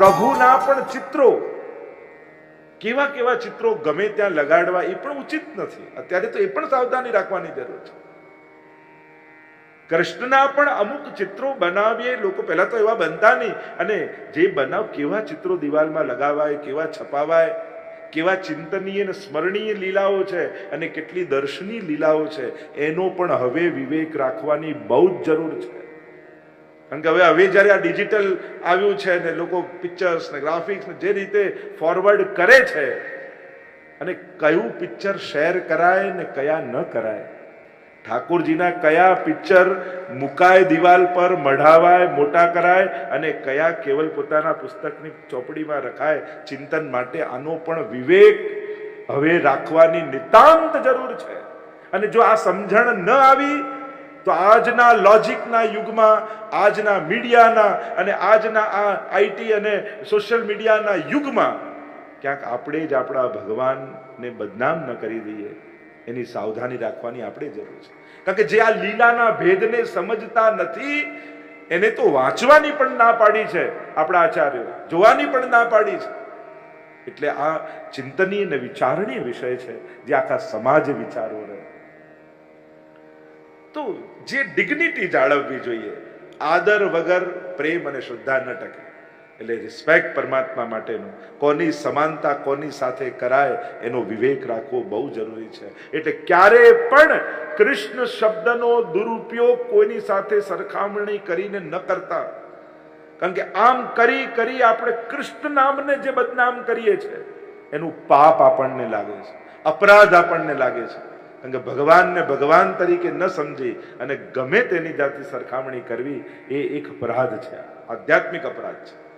પ્રભુના પણ ચિત્રો. કેવા કેવા ચિત્રો ગમે ત્યાં લગાડવા એ પણ ઉચિત નથી. અત્યારે તો એ પણ સાવધાની રાખવાની જરૂર છે. કૃષ્ણના પણ અમુક ચિત્રો બનાવીએ, લોકો પહેલા તો એવા બનતા નહીં. અને જે બનાવ કેવા ચિત્રો દિવાલમાં લગાવાય, કેવા છપાવાય, કેવા ચિંતનીય અને સ્મરણીય લીલાઓ છે અને કેટલી દર્શનીય લીલાઓ છે, એનો પણ હવે વિવેક રાખવાની બહુ જ જરૂર છે. કારણ કે હવે હવે જ્યારે આ ડિજિટલ આવ્યું છે ને લોકો પિક્ચર્સ ને ગ્રાફિક્સ ને જે રીતે ફોરવર્ડ કરે છે અને કયું પિક્ચર શેર કરાય ને કયા ન કરાય, ઠાકોરજીના કયા પિક્ચર મુકાય દિવાલ પર, મઢાવાય, મોટા કરાય અને કયા કેવલ પોતાના પુસ્તકની ચોપડીમાં રખાય, ચિંતન માટે આનો પણ વિવેક હવે રાખવાની નિતાંત જરૂર છે. અને જો આ સમજણ ન આવી તો આજના લોજિકના યુગમાં, આજના મીડિયાના અને આજના આ આઈટી અને સોશિયલ મીડિયાના યુગમાં ક્યાંક આપણે જ આપણા ભગવાનને બદનામ ન કરી દઈએ. એની સાવધાની રાખવાની આપણે જરૂર છે. કારણ કે જે આ લીલાના ભેદને સમજતા નથી, એને તો વાંચવાની પણ ના પાડી છે આપણા આચાર્યો. જોવાની પણ ના પાડી છે. એટલે આ ચિંતનીય અને વિચારણીય વિષય છે જે આખા સમાજ વિચારો રહે તો જે ડિગ્નિટી જાળવવી જોઈએ, આદર વગર પ્રેમ અને શ્રદ્ધા ન ટકે. એટલે રિસ્પેક્ટ પરમાત્મા માટેનું, કોની સમાનતા કોની સાથે કરાય એનો વિવેક રાખવો બહુ જરૂરી છે. એટલે ક્યારે પણ કૃષ્ણ શબ્દનો દુરુપયોગ કોઈની સાથે સરખામણી કરીને ન કરતા. કારણ કે આમ કરી કરી આપણે કૃષ્ણ નામને જે બદનામ કરીએ છીએ એનું પાપ આપણને લાગે છે, અપરાધ આપણને લાગે છે. કારણ કે ભગવાનને ભગવાન તરીકે ન સમજી અને ગમે તેની જાતિ સરખામણી કરવી, એ એક અપરાધ છે. આધ્યાત્મિક અપરાધ છે.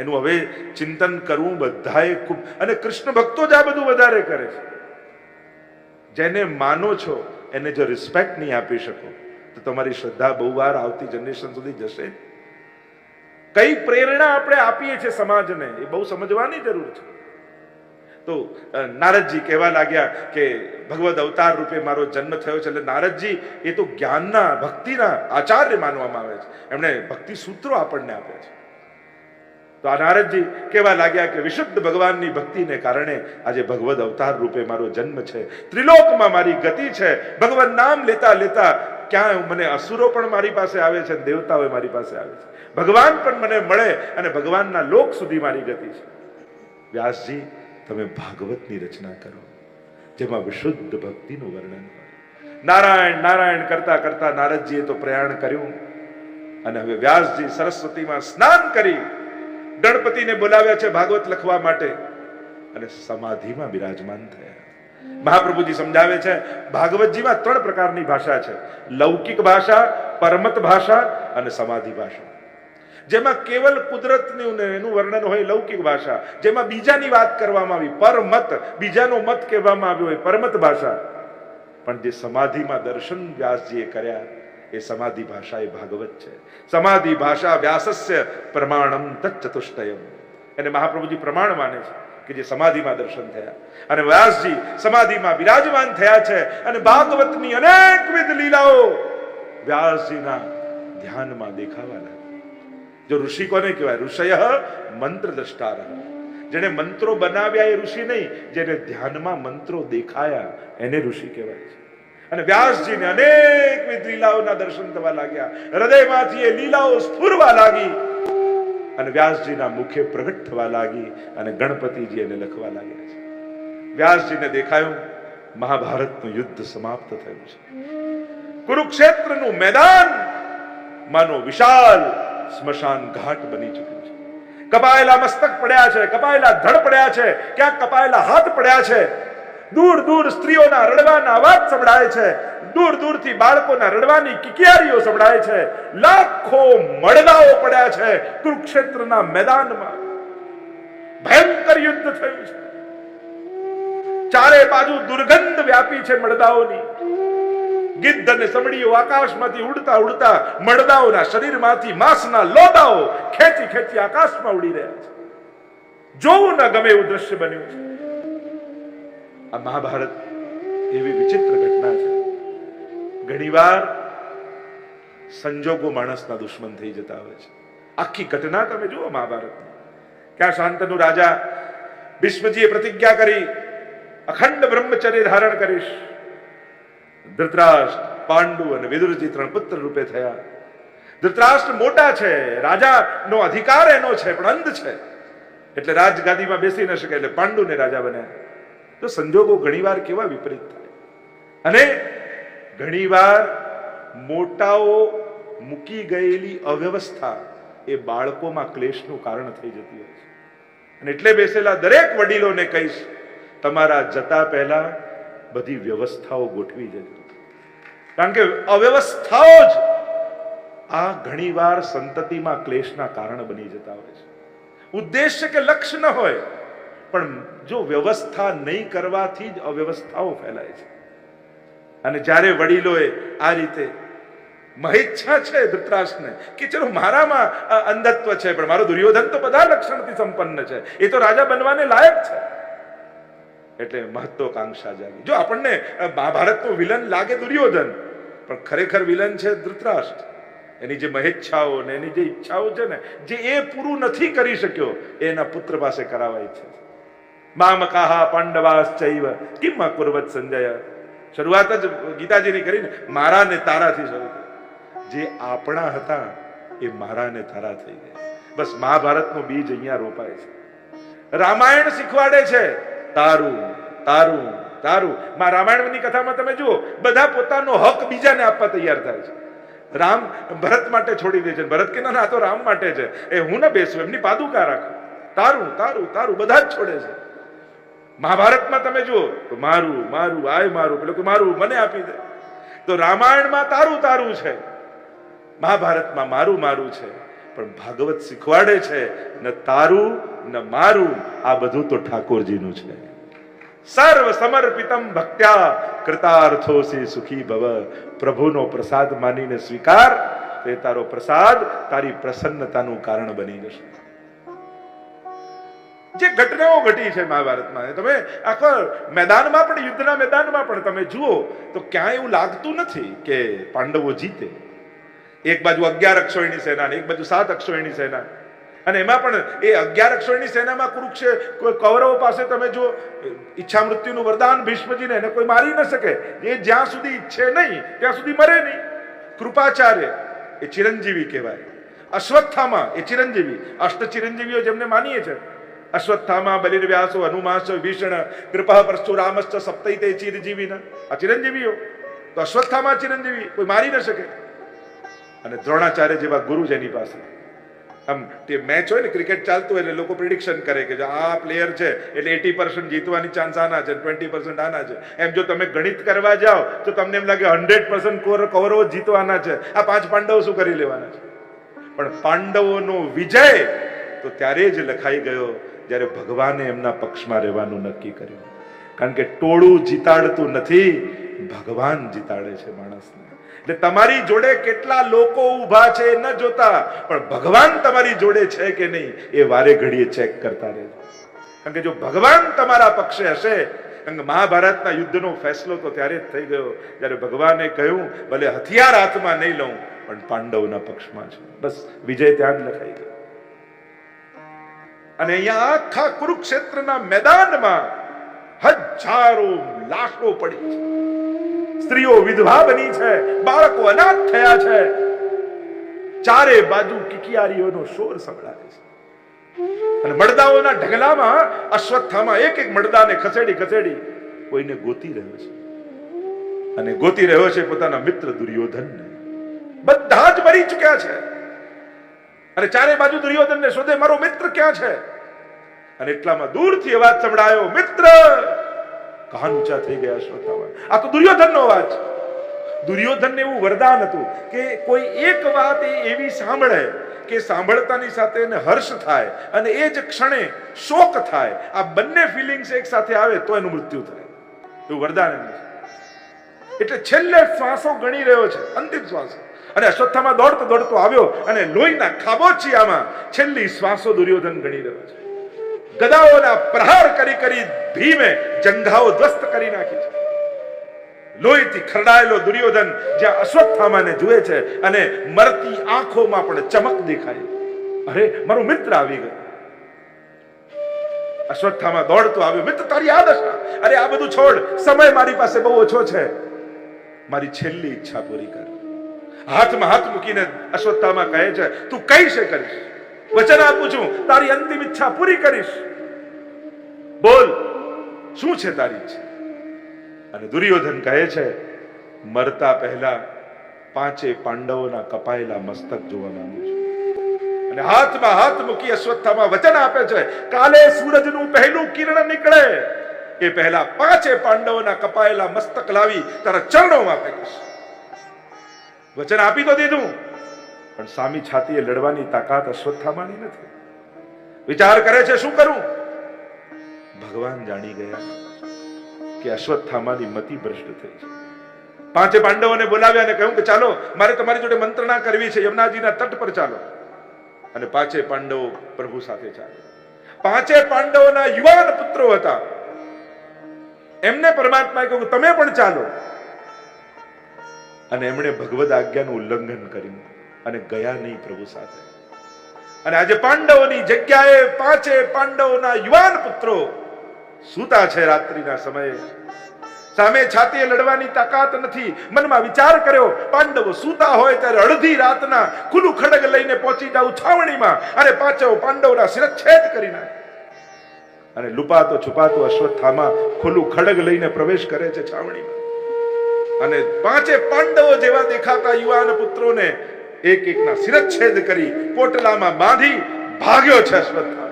એનું હવે ચિંતન કરવું બધાએ ખૂબ, અને કૃષ્ણ ભક્તો જ આ બધું વધારે કરે છે. જેને માનો છો, એને જો રિસ્પેક્ટ નહીં આપી શકો, તો તમારી શ્રદ્ધા બહુ વાર આવતી જનરેશન સુધી જશે. કઈ પ્રેરણા આપણે આપીએ છીએ સમાજને, એ બહુ સમજવાની જરૂર છે. તો નારદજી કહેવા લાગ્યા કે, ભગવદ અવતાર રૂપે મારો જન્મ થયો છે. એટલે નારદજી એ તો જ્ઞાનના, ભક્તિના આચાર્ય માનવામાં આવે છે. એમણે ભક્તિ સૂત્રો આપણને આપે છે. તો આ નારદજી કહેવા લાગ્યા કે, વિશુદ્ધ ભગવાનની ભક્તિને કારણે આજે ભગવદ અવતાર રૂપે મારો જન્મ છે. ત્રિલોકમાં મારી ગતિ છે. ભગવાન નામ લેતા લેતા ક્યાં મને અસુરો પણ મારી પાસે આવે છે દેવતાઓ મારી પાસે આવે છે. ભગવાન પણ મને મળે અને ભગવાનના લોક સુધી મારી ગતિ છે. વ્યાસજી તમે ભાગવતની રચના કરો, જેમાં વિશુદ્ધ ભક્તિનું વર્ણન નારાયણ નારાયણ કરતા કરતા નારદજીએ તો પ્રયાણ કર્યું અને હવે વ્યાસજી સરસ્વતીમાં સ્નાન કરી ગણપતિને બોલાવ્યા છે ભાગવત લખવા માટે અને સમાધિમાં બિરાજમાન થયા. મહાપ્રભુજી સમજાવે છે, ભાગવતજીમાં ત્રણ પ્રકારની ભાષા છે. લૌકિક ભાષા, પરમત ભાષા અને સમાધિ ભાષા. જેમાં કેવલ કુદરતનું એનું વર્ણન હોય લૌકિક ભાષા, જેમાં બીજાની વાત કરવામાં આવી, પરમત, બીજાનો મત કહેવામાં આવ્યો હોય પરમત ભાષા. પણ જે સમાધિમાં દર્શન વ્યાસજીએ કર્યા, એ સમાધિ ભાષા એ ભાગવત છે. સમાધિ ભાષા વ્યાસસ્ય પ્રમાણમ તત્ચતુષ્ટયમ એને મહાપ્રભુજી પ્રમાણ માને છે કે જે સમાધિમાં દર્શન થયા. અને વ્યાસજી સમાધિમાં બિરાજમાન થયા છે અને ભાગવતની અનેકવિધ લીલાઓ વ્યાસજીના ધ્યાનમાં દેખાવા લાગી જો ઋષિ કોને કહેવાય? ઋષય મંત્ર દ્રષ્ટાર જેને મંત્રો બનાવ્યા એ ઋષિ નહીં, જેને ધ્યાનમાં મંત્રો દેખાયા એને ઋષિ કહેવાય છે. અને વ્યાસજીને અનેકવિધ લીલાઓના દર્શન થવા લાગ્યા. હૃદયમાંથી એ લીલાઓ સ્ફુરવા લાગી. અને વ્યાસજીના મુખે પ્રગટ થવા લાગી અને ગણપતિજી એને લખવા લાગ્યા છે. વ્યાસજીને દેખાયું, મહાભારતનું યુદ્ધ સમાપ્ત થયું છે. કુરુક્ષેત્રનું મેદાન, માનો વિશાલ સ્મશાન ઘાટ બની ચૂક્યું છે. કપાયેલા મસ્તક પડ્યા છે, કપાયેલા ધડ પડ્યા છે, ક્યાંક કપાયેલા હાથ પડ્યા છે. દૂર દૂર સ્ત્રીઓના રડવાના અવાજ સંભળાય છે. દૂર દૂરથી બાળકોના રડવાની કિકિયારીઓ સંભળાય છે. લાખો મડદાઓ પડ્યા છે કુરુક્ષેત્રના મેદાનમાં. ભયંકર યુદ્ધ થયું છે. ચારે બાજુ દુર્ગંધ વ્યાપી છે મડદાઓની ગિદ્ધ અને સમડીઓ આકાશમાંથી ઉડતા ઉડતા મડદાઓના શરીરમાંથી માંસના લોદાઓ ખેંચી ખેંચી આકાશમાં ઉડી રહ્યા છે. જોવું ન ગમે એવું દ્રશ્ય બન્યું છે. આ મહાભારત એવી વિચિત્ર ઘટના છે. ઘણીવાર સંજોગો માણસના દુશ્મન થઈ જતા હોય છે. આખી ઘટના તમે જુઓ મહાભારતની. કે આ શાંતનું રાજા ભીષ્મજીએ પ્રતિજ્ઞા કરી, અખંડ બ્રહ્મચર્ય ધારણ કરીશ. ધૃતરાષ્ટ્ર, પાંડુ અને વિદુરજી ત્રણ પુત્ર રૂપે થયા. ધૃતરાષ્ટ્ર મોટા છે, રાજાનો અધિકાર એનો છે, પણ અંધ છે. એટલે રાજગાદીમાં બેસી ન શકે એટલે પાંડુને રાજા બન્યા. તો સંજોગો ઘણીવાર કેવા વિપરીત થાય. અને ઘણીવાર મોટાઓ મૂકી ગયેલી અવ્યવસ્થા એ બાળકોમાં ક્લેશનું કારણ થઈ જતી હોય છે. અને એટલે બેસેલા દરેક વડીલોને કહીશ, તમારા જતા પહેલા બધી વ્યવસ્થાઓ ગોઠવી દેજો. કારણ કે અવ્યવસ્થાઓ જ આ ઘણીવાર સંતતિમાં ક્લેશના કારણ બની જતા હોય છે. ઉદ્દેશ્ય કે લક્ષ્ય ન હોય, પણ જો વ્યવસ્થા નહીં કરવાથી જ અવ્યવસ્થાઓ ફેલાય છે. અને જ્યારે વડીલોએ આ રીતે મહેચ્છા છે ધૃતરાષ્ટ્રને, કે ચલો મારામાં અંધત્વ છે, પણ મારો દુર્યોધન તો બધા લક્ષણથી સંપન્ન છે, એ તો રાજા બનવાને લાયક છે. એટલે મહત્વકાંક્ષા જાગી. જો આપણને મહાભારતનું વિલન લાગે દુર્યોધન, પણ ખરેખર વિલન છે ધૃતરાષ્ટ્ર. એની જે મહેચ્છાઓ ને એની જે ઈચ્છાઓ છે ને, જે એ પૂરું નથી કરી શક્યો એના પુત્ર પાસે કરાવાય છે. મામકાહા પાંડવાશ્ચૈવ, કિમ કુર્વત સંજય. શરૂઆત જ ગીતાજીની કરીને મારા ને તારાથી શરૂ જે આપણા હતા, એ મારા ને તારા થઈ ગયા. બસ મહાભારતનું બીજ અહીંયા રોપાય છે. રામાયણ શીખવાડે છે. તારું તારું તારું. માં રામાયણની કથામાં તમે જુઓ, બધા પોતાનો હક બીજાને આપવા તૈયાર થાય છે. રામ ભરત માટે છોડી દે છે. ભરત કે આ તો રામ માટે છે. એ હું ના બેસું, એમની પાદુકા રાખું. તારું તારું તારું, બધા જ છોડે છે. મહાભારતમાં તમે જુઓ, તો મારું મારું, આય મારું. પેલું કે, મારું, મને આપી દે. તો રામાયણમાં તારું તારું છે. મહાભારતમાં મારું મારું છે. પણ ભાગવત શીખવાડે છે, ન તારું, ન મારું, આ બધું તો ઠાકોરજીનું છે. સર્વ સમર્પિતમ ભક્ત્યા કૃતાર્થોસી સુખી ભવ. પ્રભુનો પ્રસાદ માનીને સ્વીકાર, તે તારો પ્રસાદ, તારી પ્રસન્નતાનું કારણ બની જશે. જે ઘટનાઓ ઘટી છે મહાભારતમાં તમે આખા મેદાનમાં પણ, યુદ્ધના મેદાનમાં પણ તમે જુઓ, તો ક્યાંય એવું લાગતું નથી કે પાંડવો જીતે. એક બાજુ અગિયાર અક્ષોયણી સેના એક બાજુ સાત અક્ષોયણી સેના. અને એમાં પણ એ અગિયાર અક્ષોયણી સેનામાં કુરુક્ષે કોઈ કૌરવો પાસે તમે જો ઈચ્છા મૃત્યુનું વરદાન ભીષ્મજીને એને કોઈ મારી ન શકે, એ જ્યાં સુધી ઈચ્છે નહીં, ત્યાં સુધી મરે નહીં. કૃપાચાર્ય એ ચિરંજીવી કહેવાય. અશ્વત્થામાં એ ચિરંજીવી. અષ્ટ ચિરંજીવીઓ જેમને માનીએ છે. અશ્વત્થામાં, બલિર્વ્યાસો, હનુમાસ ભીષણ કૃપા પરશુરામશ્ચ સપ્તૈતે, ચિરજીવીના. આ ચિરંજીવીઓ. તો અશ્વત્થામાં, ચિરંજીવી કોઈ મારી ન શકે. અને દ્રોણાચાર્ય જેવા ગુરુ જેની પાસે. આમ તે મેચ હોય ને ક્રિકેટ ચાલતું હોય એટલે લોકો પ્રિડિક્શન કરે કે જો આ પ્લેયર છે, એટલે એટી પર્સન્ટ જીતવાની ચાન્સ આના છે ટ્વેન્ટી પર્સન્ટ આના છે. એમ જો તમે ગણિત કરવા જાઓ, તો તમને એમ લાગે હંડ્રેડ પર્સન્ટ કૌરવો જીતવાના છે. આ પાંચ પાંડવો શું કરી લેવાના છે? પણ પાંડવોનો વિજય તો ત્યારે જ લખાઈ ગયો જ્યારે ભગવાને એમના પક્ષમાં રહેવાનું નક્કી કર્યું. કારણ કે ટોળું જીતાડતું નથી, ભગવાન જીતાડે છે માણસને. એટલે તમારી જોડે કેટલા લોકો ઊભા છે ન જોતા, પણ ભગવાન તમારી જોડે છે કે નહીં, એ વારે ઘડીએ ચેક કરતા રહેજો. કારણ કે જો ભગવાન તમારા પક્ષે હશે મહાભારતના યુદ્ધનો ફેસલો તો ત્યારે જ થઈ ગયો. જ્યારે ભગવાને કહ્યું, ભલે હથિયાર હાથમાં નહીં લઉં, પણ પાંડવના પક્ષમાં છે. બસ, વિજય ત્યાં જ લખાઈ ગયો. અને અહીંયા આખા કુરુક્ષેત્રના મેદાનમાં હજારો લાશો પડી છે. સ્ત્રીઓ વિધવા બની છે, બાળકો અનાથ થયા છે. ચારે બાજુ કિકિયારીઓનો શોર સંભળાય છે. અને મડદાઓના ઢગલામાં, અશ્વત્થામાં એક એક મડદાને ખસેડી ખસેડી કોઈને ગોતી રહ્યો છે. અને ગોતી રહ્યો છે પોતાના મિત્ર દુર્યોધનને. બધા જ મરી ચૂક્યા છે. અને ચારે બાજુ દુર્યોધનને શોધે, મારો મિત્ર ક્યાં છે? અને એટલામાં દૂરથી અવાજ સંભળાયો, મિત્ર કાન ઊંચા થઈ ગયા શ્રોતાવાન આ તો દુર્યોધનનો અવાજ દુર્યોધનને એવું વરદાન હતું કે કોઈ એક વાત એ એવી સાંભળે કે સાંભળતાની સાથે એને હર્ષ થાય અને એ જ ક્ષણે શોક થાય. આ બંને ફિલિંગ્સ એક સાથે આવે તો એનું મૃત્યુ થાય. એવું વરદાન એનું એટલે છેલ્લે શ્વાસો ગણી રહ્યો છે, અંતિમ શ્વાસો. અને અશ્વત્થામાં દોડતો દોડતો આવ્યો અને લોહીના ખાબોચિયામાં છેલ્લી શ્વાસો દુર્યોધન ગણી રહ્યો છે. ગદાઓના પ્રહાર કરી કરી ભીમે જંઘાઓ ધ્વસ્ત કરી નાખી છે. લોહીથી ખરડાયેલો દુર્યોધન જ્યાં અશ્વત્થામાને જુએ છે અને મરતી આંખોમાં પણ ચમક દેખાય. અરે, મારો મિત્ર આવી ગયો. અશ્વત્થામાં દોડતો આવ્યો, મિત્ર, તારી આ દશા. અરે, આ બધું છોડ. સમય મારી પાસે બહુ ઓછો છે. મારી છેલ્લી ઈચ્છા પૂરી કર. હાથમાં હાથ મૂકીને અશ્વત્થામાં કહે છે, તું કઈ છે કરીશ? વચન આપું છું. તારી અંતિમ ઈચ્છા પૂરી કરીશ. બોલ, શું છે તારી ઈચ્છા? અને દુર્યોધન કહે છે, મરતા પહેલા પાંચે પાંડવોના કપાયેલા મસ્તક જોવા માંગુ છું. અને હાથમાં હાથ મૂકી અશ્વત્થામાં વચન આપે છે, કાલે સૂરજનું પહેલું કિરણ નીકળે. એ પહેલા પાંચે પાંડવોના કપાયેલા મસ્તક લાવી તારા ચરણોમાં ફેંકીશ. વચન આપી તો દીધું. પણ સામી છાતીએ લડવાની તાકાત અશ્વત્થામાની નથી. વિચાર કરે છે, શું કરું? ભગવાન જાણી ગયા કે અશ્વત્થામાની મતિ ભ્રષ્ટ થઈ છે. પાંચે પાંડવોને બોલાવ્યા અને કહ્યું કે ચાલો, મારે તમારી જોડે મંત્રણા કરવી છે, યમુનાજીના તટ પર ચાલો. અને પાંચે પાંડવો પ્રભુ સાથે ચાલે પાંચે પાંડવોના યુવાન પુત્રો હતા. એમને પરમાત્માએ કહ્યું તમે પણ ચાલો. અને એમણે ભગવદ આજ્ઞાનું ઉલ્લંઘન કર્યું. અને ગયા નહીં પ્રભુ સાથે. અને આજે પાંડવોની જગ્યાએ પાંચે પાંડવોના યુવાન પુત્રો સૂતા છે રાત્રિના સમયે. સામે છાતીએ લડવાની તાકાત નથી. મનમાં વિચાર કર્યો, પાંડવો સૂતા હોય ત્યારે અડધી રાતના ખુલ્લું ખડગ લઈને પહોંચી જાઉં છાવણીમાં અને પાછો પાંડવના શિરચ્છેદ કરી નાખે. અને લુપાતો છુપાતો અશ્વત્થામાં ખુલ્લું ખડગ લઈને પ્રવેશ કરે છે છાવણીમાં. અને પાંચે પાંડવો જેવા દેખાતા યુવાન પુત્રોને એક એકના શિરચ્છેદ કરી પોટલામાં બાંધી ભાગ્યો છે અશ્વત્થામા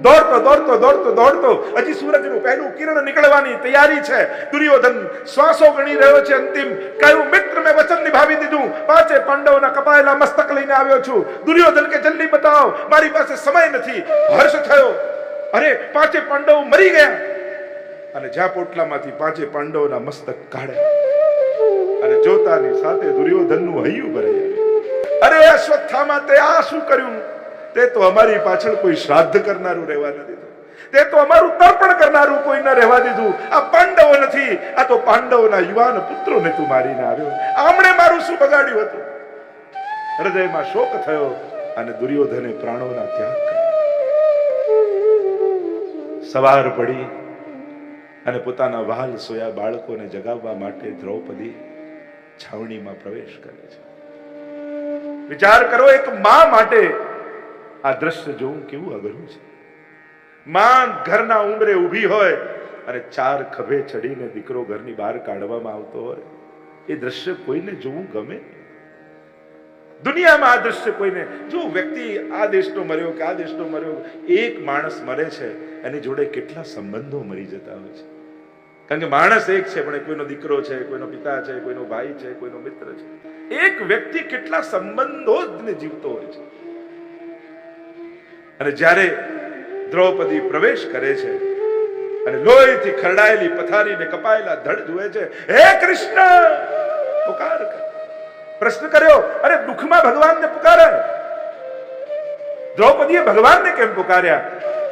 દોડતો દોડતો દોડતો દોડતો હજી સૂરજનું પહેલું કિરણ નીકળવાની તૈયારી છે. દુર્યોધન શ્વાસો ગણી રહ્યો છે અંતિમ. કયું મિત્ર, મેં વચન નિભાવી દીધું. પાંચે પાંડવના કપાયેલા મસ્તક લઈને આવ્યો છું. દુર્યોધન કે, જલ્દી બતાવો, મારી પાસે સમય નથી. હર્ષ થયો. અરે, પાંચે પાંડવ મરી ગયા. અને જ્યાં પોટલામાંથી પાંચે પાંડવના મસ્તક કાઢ્યા. અને જોતાની સાથે દુર્યોધનનું હૈયું ભરાઈ અરે અશ્વત્થામાં તે આ શું કર્યું? તે તો અમારી પાછળ કોઈ શ્રાદ્ધ કરનારું રહેવા ન દીધું. તે તો અમારું તર્પણ કરનારું કોઈ ન રહેવા દીધું. આ પાંડવો નથી, આ તો પાંડવોના યુવાન પુત્રોને તું મારીને આવ્યો. આમણે મારું શું બગાડ્યું હતું? હૃદયમાં શોક થયો અને દુર્યોધને પ્રાણોના ત્યાગ સવાર પડી અને પોતાના વાલ સોયા બાળકોને જગાવવા માટે દ્રૌપદી છાવણીમાં પ્રવેશ કરે છે. વિચાર કરો એક મા માટે આ દ્રશ્ય જોવું કેવું અઘરું છે. માં ઘરના ઉંમરે ઊભી હોય અને ચાર ખભે ચડીને દીકરો ઘરની બહાર કાઢવામાં આવતો હોય. એ દ્રશ્ય કોઈને જોવું ગમે? દુનિયામાં આ દ્રશ્ય કોઈને? જો વ્યક્તિ આ દેશનો મર્યો કે આ દેશનો મર્યો, એક માણસ મરે છે, એની જોડે કેટલા સંબંધો મરી જતા હોય છે. કારણ કે માણસ એક છે, પણ કોઈનો દીકરો છે, કોઈનો પિતા છે, કોઈનો ભાઈ છે, કોઈનો મિત્ર છે. એક વ્યક્તિ કેટલા સંબંધો ને જીવતો હોય છે. અને જ્યારે દ્રૌપદી પ્રવેશ કરે છે અને લોહીથી ખરડાયેલી પથારીને કપાયેલા ધડ જુએ છે, હે કૃષ્ણ! પુકાર પ્રશ્ન કર્યો, અરે દુઃખમાં ભગવાનને પુકારે દ્રૌપદીએ ભગવાનને કેમ પુકાર્યા?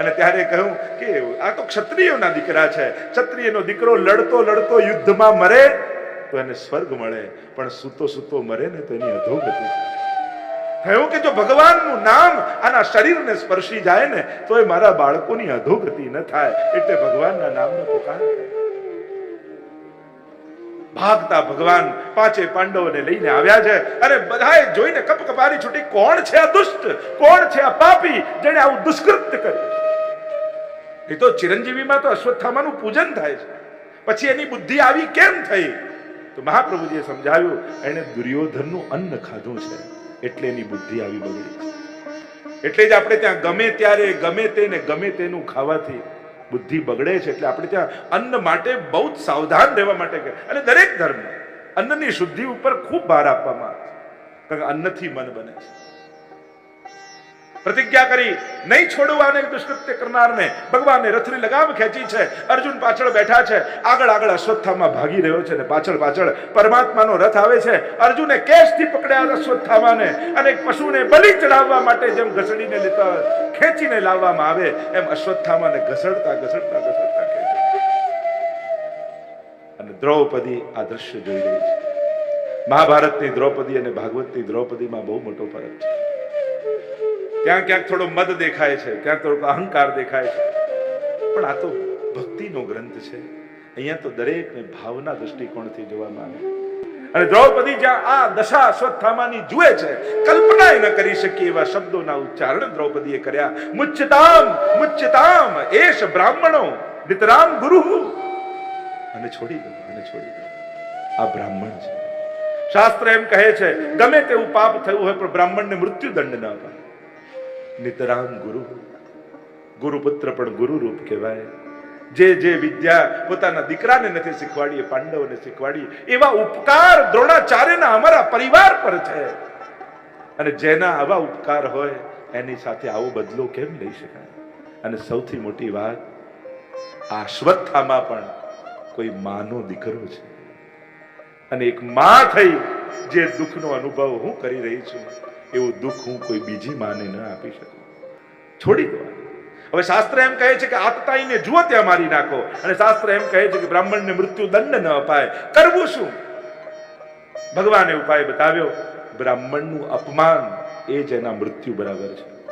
અને ત્યારે કહ્યું કે આ તો ક્ષત્રિયોના દીકરા છે. ક્ષત્રિયનો દીકરો લડતો લડતો યુદ્ધમાં મરે તો એને સ્વર્ગ મળે, પણ સૂતો સૂતો મરે ને તો એની અધોગતિ થાય. કે જો ભગવાનનું નામ આના શરીરને સ્પર્શી જાય ને, તો એ મારા બાળકોની અધોગતિ ન થાય. એટલે ભગવાનના નામનો પુકાર ભાગતા ભગવાન પાંચે પાંડવોને લઈને આવ્યા છે. અને બધાએ જોઈને કપ કપારી છૂટી, કોણ છે આ દુષ્ટ? કોણ છે આ પાપી? જેણે આવું દુષ્કૃત્ય કર્યું. એ તો ચિરંજીવીમાં તો અશ્વત્થામાનું પૂજન થાય છે. પછી એની બુદ્ધિ આવી કેમ થઈ? તો મહાપ્રભુજીએ સમજાવ્યું એણે દુર્યોધનનું અન્ન ખાધું છે, એટલે એની બુદ્ધિ આવી બગડી. એટલે જ આપણે ત્યાં ગમે ત્યારે, ગમે તેને ગમે તેનું ખાવાથી બુદ્ધિ બગડે છે, એટલે આપણે ત્યાં અન્ન માટે બહુ જ સાવધાન રહેવા માટે કહે. અને દરેક ધર્મ અન્નની શુદ્ધિ ઉપર ખૂબ ભાર આપવામાં આવે છે. કારણ કે અન્નથી મન બને છે. પ્રતિજ્ઞા કરી, નહીં છોડવાને દુષ્કૃત્ય કરનારને. ભગવાને રથની લગામ ખેંચી છે. અર્જુન પાછળ બેઠા છે. આગળ આગળ અશ્વત્થામાં ભાગી રહ્યો છે ને પાછળ પાછળ પરમાત્માનો રથ આવે છે. અર્જુને કેશથી પકડ્યા અશ્વત્થામાને અને પશુને બલિ ચડાવવા માટે જેમ ઘસડીને લેતા ખેંચીને લાવવામાં આવે, એમ અશ્વત્થામાને ઘસડતા ઘસડતા ઘસડતા અને દ્રૌપદી આ દ્રશ્ય જોઈ રહી છે. મહાભારતની દ્રૌપદી અને ભાગવતની દ્રૌપદીમાં બહુ મોટો ફરક છે. ક્યાંક ક્યાંક થોડો મદ દેખાય છે, ક્યાંક થોડોક અહંકાર દેખાય છે. પણ આ તો ભક્તિનો ગ્રંથ છે. અહીંયા તો દરેકને ભાવના દૃષ્ટિકોણથી જોવામાં આવે અને દ્રૌપદી જ્યાં આ દશા અશ્વત્થામાની જુએ છે કલ્પના ન કરી શકીએ એવા શબ્દોના ઉચ્ચારણ દ્રૌપદીએ કર્યા. મુચ્યતામ મુચ્ચતામ એશ બ્રાહ્મણો, નિતરામ ગુરુ. અને છોડી દો, અને છોડી દો. આ બ્રાહ્મણ છે. શાસ્ત્ર એમ કહે છે, ગમે તેવું પાપ થયું હોય પણ બ્રાહ્મણને મૃત્યુદંડ ન અપાય. નિતરામ ગુરુ. ગુરુપુત્ર પણ ગુરુ રૂપ કહેવાય. જે જે વિદ્યા પોતાના દીકરાને નથી શીખવાડી પાંડવોને શીખવાડી એવા ઉપકાર દ્રોણાચાર્યના અમારા પરિવાર પર છે. અને જેના આવા ઉપકાર હોય, એની સાથે આવો બદલો કેમ લઈ શકાય? અને સૌથી મોટી વાત, આ અશ્વત્થામાં પણ કોઈ માનો દીકરો છે. અને એક માં થઈ, જે દુઃખનો અનુભવ હું કરી રહી છું. એવું દુઃખ હું કોઈ બીજી માને ન આપી શકું. છોડી દો હવે શાસ્ત્ર એમ કહે છે કે આતતાઈને જુઓ ત્યાં મારી નાખો. અને શાસ્ત્ર એમ કહે છે કે બ્રાહ્મણને મૃત્યુ દંડ ન અપાય. કરવું શું? ભગવાને ઉપાય બતાવ્યો, બ્રાહ્મણનું અપમાન એ જ એના મૃત્યુ બરાબર છે.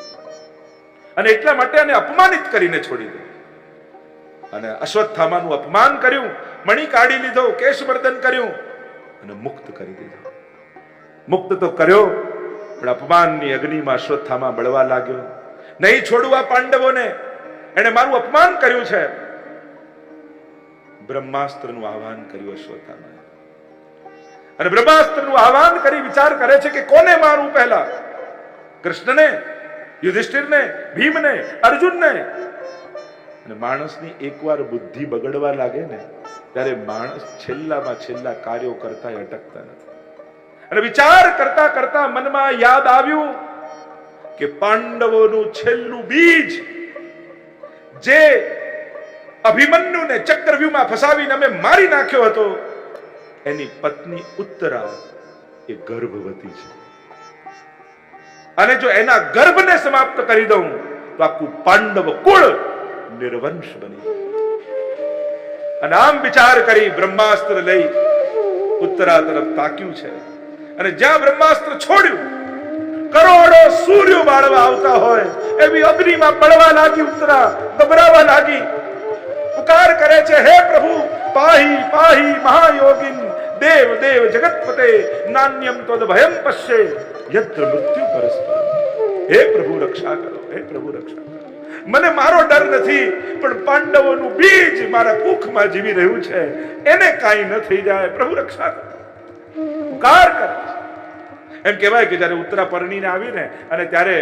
અને એટલા માટે એને અપમાનિત કરીને છોડી દો. અને અશ્વત્થામાનું અપમાન કર્યું, મણી કાઢી લીધો, કેશવર્ધન કર્યું અને મુક્ત કરી દીધો. મુક્ત તો કર્યો પણ અપમાનની અગ્નિમાં અશ્વત્થામા બળવા લાગ્યો. નહીં છોડવા પાંડવોને. એને મારું અપમાન કર્યું છે. બ્રહ્માસ્ત્રનું આહવાન કર્યું અશ્વત્થામાએ. અને બ્રહ્માસ્ત્રનું આહવાન કરી વિચાર કરે છે કે કોને મારું પહેલા? કૃષ્ણને, યુધિષ્ઠિરને, ભીમને, અર્જુનને? અને માણસની એકવાર બુદ્ધિ બગડવા લાગે ને, ત્યારે માણસ છેલ્લામાં છેલ્લા કાર્યો કરતા અટકતા નથી. અને વિચાર કરતા કરતા મનમાં યાદ આવ્યું કે પાંડવોનું છેલ્લું બીજ જે અભિમન્યુને ચક્રવ્યૂહમાં ફસાવીને અમે મારી નાખ્યો હતો, એની પત્ની ઉત્તરા એ ગર્ભવતી છે. અને જો એના ગર્ભને સમાપ્ત કરી દઉં, તો આખું પાંડવ કુળ નિર્વંશ બની અને આમ વિચાર કરી બ્રહ્માસ્ત્ર લઈ ઉત્તરા તરફ તાક્યું છે. અને જ્યાં બ્રહ્માસ્ત્ર છોડ્યું, કરોડો સૂર્યો બાળવા આવતા હોય, એવી અગ્નિમાં પડવા લાગી, ઉતરા, ગભરાવા લાગી. પુકાર કરે છે, હે પ્રભુ, પાહી પાહી મહાયોગિન, દેવ દેવ જગતપતે, નાન્યમ તદ ભયમ પશ્યે. યત્ર મૃત્યુ પરસ્પર. હે પ્રભુ, રક્ષા કરો, હે પ્રભુ, રક્ષા કરો. મને મારો ડર નથી, પણ પાંડવોનું બીજ મારા કુખમાં જીવી રહ્યું છે. એને કાંઈ ન થઈ જાય. પ્રભુ, રક્ષા કરો. પુકાર કરે છે. એમ કહેવાય કે જ્યારે ઉત્તરા પરણીને આવીને અને ત્યારે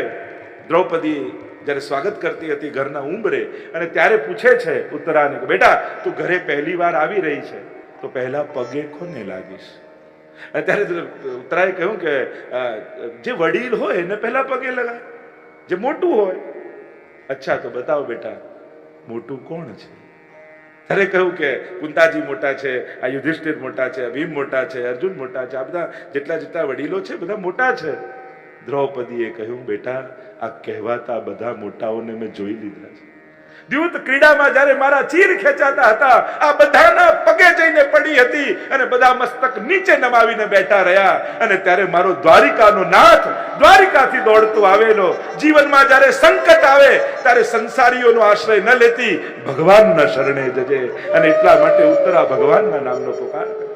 દ્રૌપદી જ્યારે સ્વાગત કરતી હતી ઘરના ઉંબરે અને ત્યારે પૂછે છે ઉત્તરાને કે, બેટા, તું ઘરે પહેલી વાર આવી રહી છે, તો પહેલા પગે કોને લાગીશ? અને ત્યારે ઉત્તરાએ કહ્યું કે જે વડીલ હોય એને પહેલા પગે લગાય, જે મોટું હોય. અચ્છા, તો બતાવો બેટા, મોટું કોણ છે? ત્યારે કહ્યું કે કુંતાજી મોટા છે, આ યુધિષ્ઠિર મોટા છે ભીમ મોટા છે, અર્જુન મોટા છે, આ બધા જેટલા જેટલા વડીલો છે, બધા મોટા છે. દ્રૌપદીએ કહ્યું, બેટા, આ કહેવાતા બધા મોટાઓને મેં જોઈ લીધા છે. દ્યુત ક્રીડામાં જ્યારે મારા ચીર ખેંચાતા હતા, આ બધાના પગે જઈને પડી હતી અને બધા મસ્તક નીચે નમાવીને બેઠા રહ્યા. અને ત્યારે મારો દ્વારિકાનો નાથ દ્વારિકાથી દોડતો આવેલો. જીવનમાં જ્યારે સંકટ આવે, ત્યારે સંસારીઓનો આશ્રય ન લેતી ભગવાનના શરણે જજે. અને એટલા માટે ઉત્તરા ભગવાનના નામનો પુકાર કરે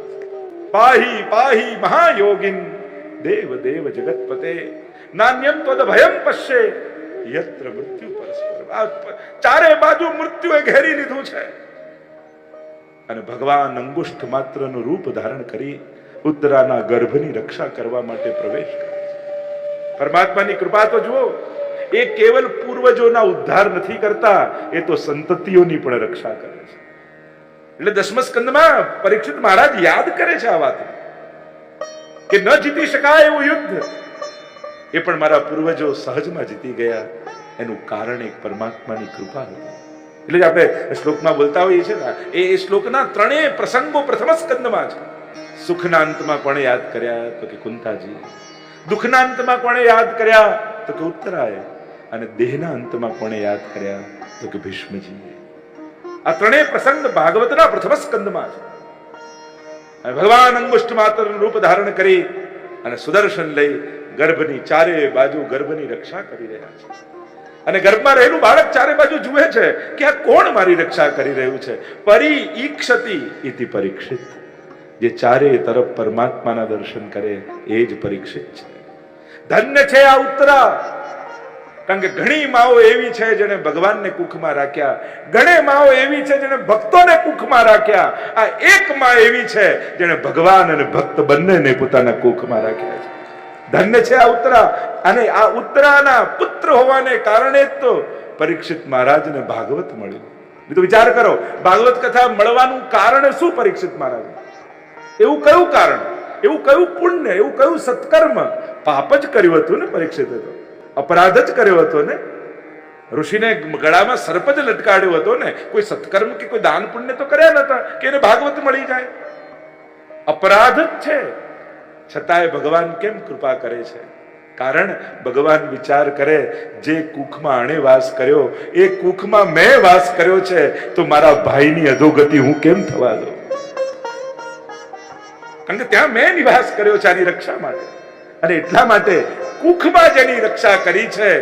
પાહી પાહી મહાયોગિન દેવ દેવ જગતપતે. નાન્યમ તદ ભયમ પશ્ચે યત્ર મૃત્યુ ચારે બાજુ મૃત્યુએ ઘેરી લીધું છે. અને ભગવાન અંગુષ્ઠ માત્રનું રૂપ ધારણ કરી ઉત્તરાના ગર્ભની રક્ષા કરવા માટે પ્રવેશ પરમાત્માની કૃપા તો જુઓ, એ કેવલ પૂર્વજોના ઉદ્ધાર નથી કરતા, એ તો સંતતિઓની પણ રક્ષા કરે છે. એટલે દસમ સ્કંદમાં પરીક્ષિત મહારાજ યાદ કરે છે આ વાત કે ન જીતી શકાય એવું યુદ્ધ. એ પણ મારા પૂર્વજો સહજમાં જીતી ગયા. એનું કારણ એક પરમાત્માની કૃપા હતી. એટલે આપણે શ્લોકમાં બોલતા હોઈએ છીએ ને, એ શ્લોકના ત્રણેય પ્રસંગો પ્રથમ સ્કંદમાં છે. સુખના અંતમાં કોણે યાદ કર્યા તો કે કુંતાજી. દુઃખના અંતમાં કોણે યાદ કર્યા તો કે ઉત્તરાય. અને દેહના અંતમાં કોણે યાદ કર્યા તો કે ભીષ્મજી આ ત્રણેય પ્રસંગ ભાગવતના પ્રથમ સ્કંદમાં છે. ભગવાન અંગુષ્ઠ માત્ર રૂપ ધારણ કરી અને સુદર્શન લઈ ગર્ભની ચારે બાજુ ગર્ભની રક્ષા કરી રહ્યા છે. અને ગર્ભમાં રહેલું બાળક ચારે બાજુ જુએ છે કે આ કોણ મારી રક્ષા કરી રહ્યું છે? પરી ઈક્ષતિ ઇતિ પરીક્ષિત. જે ચારે તરફ પરમાત્માના દર્શન કરે, એ જ પરીક્ષિત છે. ધન્ય છે આ ઉત્તરા. કારણ કે ઘણી માઓ એવી છે જેને ભગવાનને કુખમાં રાખ્યા. ઘણે માઓ એવી છે જેને ભક્તોને કુખમાં રાખ્યા. આ એક માં એવી છે જેને ભગવાન અને ભક્ત બંનેને પોતાના કુખમાં રાખ્યા છે. ધન્ય છે આ ઉત્તરા. અને આ ઉત્તરાના પુત્ર હોવાને કારણે જ તો પરીક્ષિત મહારાજને ભાગવત મળ્યું. બીજો વિચાર કરો, ભાગવત કથા મળવાનું કારણ શું પરીક્ષિત મહારાજ? એવું કયું કારણ? એવું કયું પુણ્ય? એવું કયું સત્કર્મ? પાપ જ કર્યું હતું ને પરીક્ષિત હતો અપરાધ જ કર્યો હતો ને? ઋષિને ગળામાં સર્પ જ લટકાડ્યો હતો ને? કોઈ સત્કર્મ કે કોઈ દાન પુણ્ય તો કર્યા નતા કે એને ભાગવત મળી જાય? અપરાધ જ છે. છતાંય ભગવાન કેમ કૃપા કરે છે? કારણ ભગવાન વિચાર કરે, જે કુખમાં અણે વાસ કર્યો, એ કુખમાં મેં વાસ કર્યો છે, તો મારા ભાઈની અધોગતિ હું કેમ થવા દઉં? કારણ કે ત્યાં મેં નિવાસ કર્યો છે આની રક્ષા માટે. અને એટલા માટે કુખમાં જેની રક્ષા કરી છે.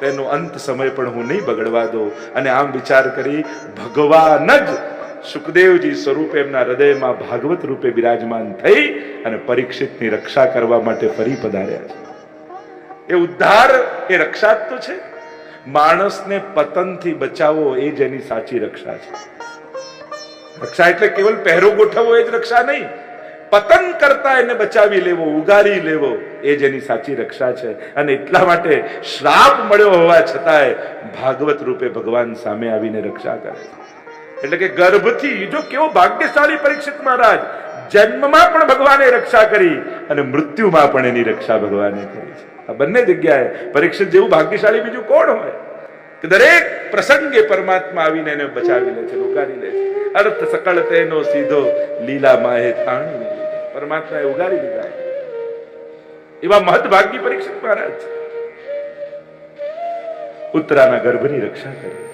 તેનો અંત સમય પણ હું નહીં બગડવા દઉં. અને આમ વિચાર કરી, ભગવાન જ સુખદેવજી સ્વરૂપે એમના હૃદયમાં ભાગવત રૂપે બિરાજમાન થઈ અને પરીક્ષિતની રક્ષા કરવા માટે ફરી પધાર્યા છે. એ ઉદ્ધાર, એ રક્ષા તો છે. માણસને પતનથી બચાવવો એ જ એની સાચી રક્ષા છે. રક્ષા એટલે કેવલ પહેરો ગોઠવવો એ જ રક્ષા નહીં. પતન કરતા એને બચાવી લેવો, ઉગારી લેવો એ જ એની સાચી રક્ષા છે. અને એટલા માટે શ્રાપ મળ્યો હોવા છતાંય ભાગવત રૂપે ભગવાન સામે આવીને રક્ષા કરે છે. એટલે કે ગર્ભથી જો કેવો ભાગ્યશાળી પરીક્ષિત મહારાજ, જન્મમાં પણ ભગવાને રક્ષા કરી અને મૃત્યુમાં પણ એની રક્ષા ભગવાને કરી છે. આ બંને જગ્યાએ પરીક્ષિત જેવું ભાગ્યશાળી બીજું કોણ હોય? કે દરેક પ્રસંગે પરમાત્મા આવીને એને બચાવી લે છે, ઉગારી લે છે. અર્થ સકળ તેનો સીધો લીલા માહે તાણી પરમાત્મા પરમાત્માએ ઉગારી લીધા. એવા મહદભાગ્ય પરીક્ષિત મહારાજ. ઉત્તરાના ગર્ભની રક્ષા કરી.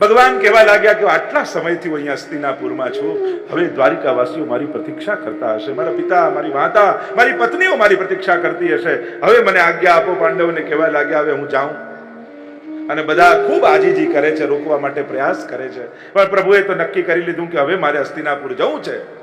ભગવાન કહેવા લાગ્યા કે આટલા સમયથી હું અહીંયા હસ્તિનાપુરમાં છું. હવે દ્વારિકાવાસીઓ મારી પ્રતીક્ષા કરતા હશે. મારા પિતા, મારી માતા, મારી પત્નીઓ મારી પ્રતીક્ષા કરતી હશે. હવે મને આજ્ઞા આપો પાંડવોને કહેવા લાગ્યા, હવે હું જાઉં. અને બધા ખૂબ આજીજી કરે છે, રોકવા માટે પ્રયાસ કરે છે. પણ પ્રભુએ તો નક્કી કરી લીધું કે હવે મારે હસ્તિનાપુર જવું છે.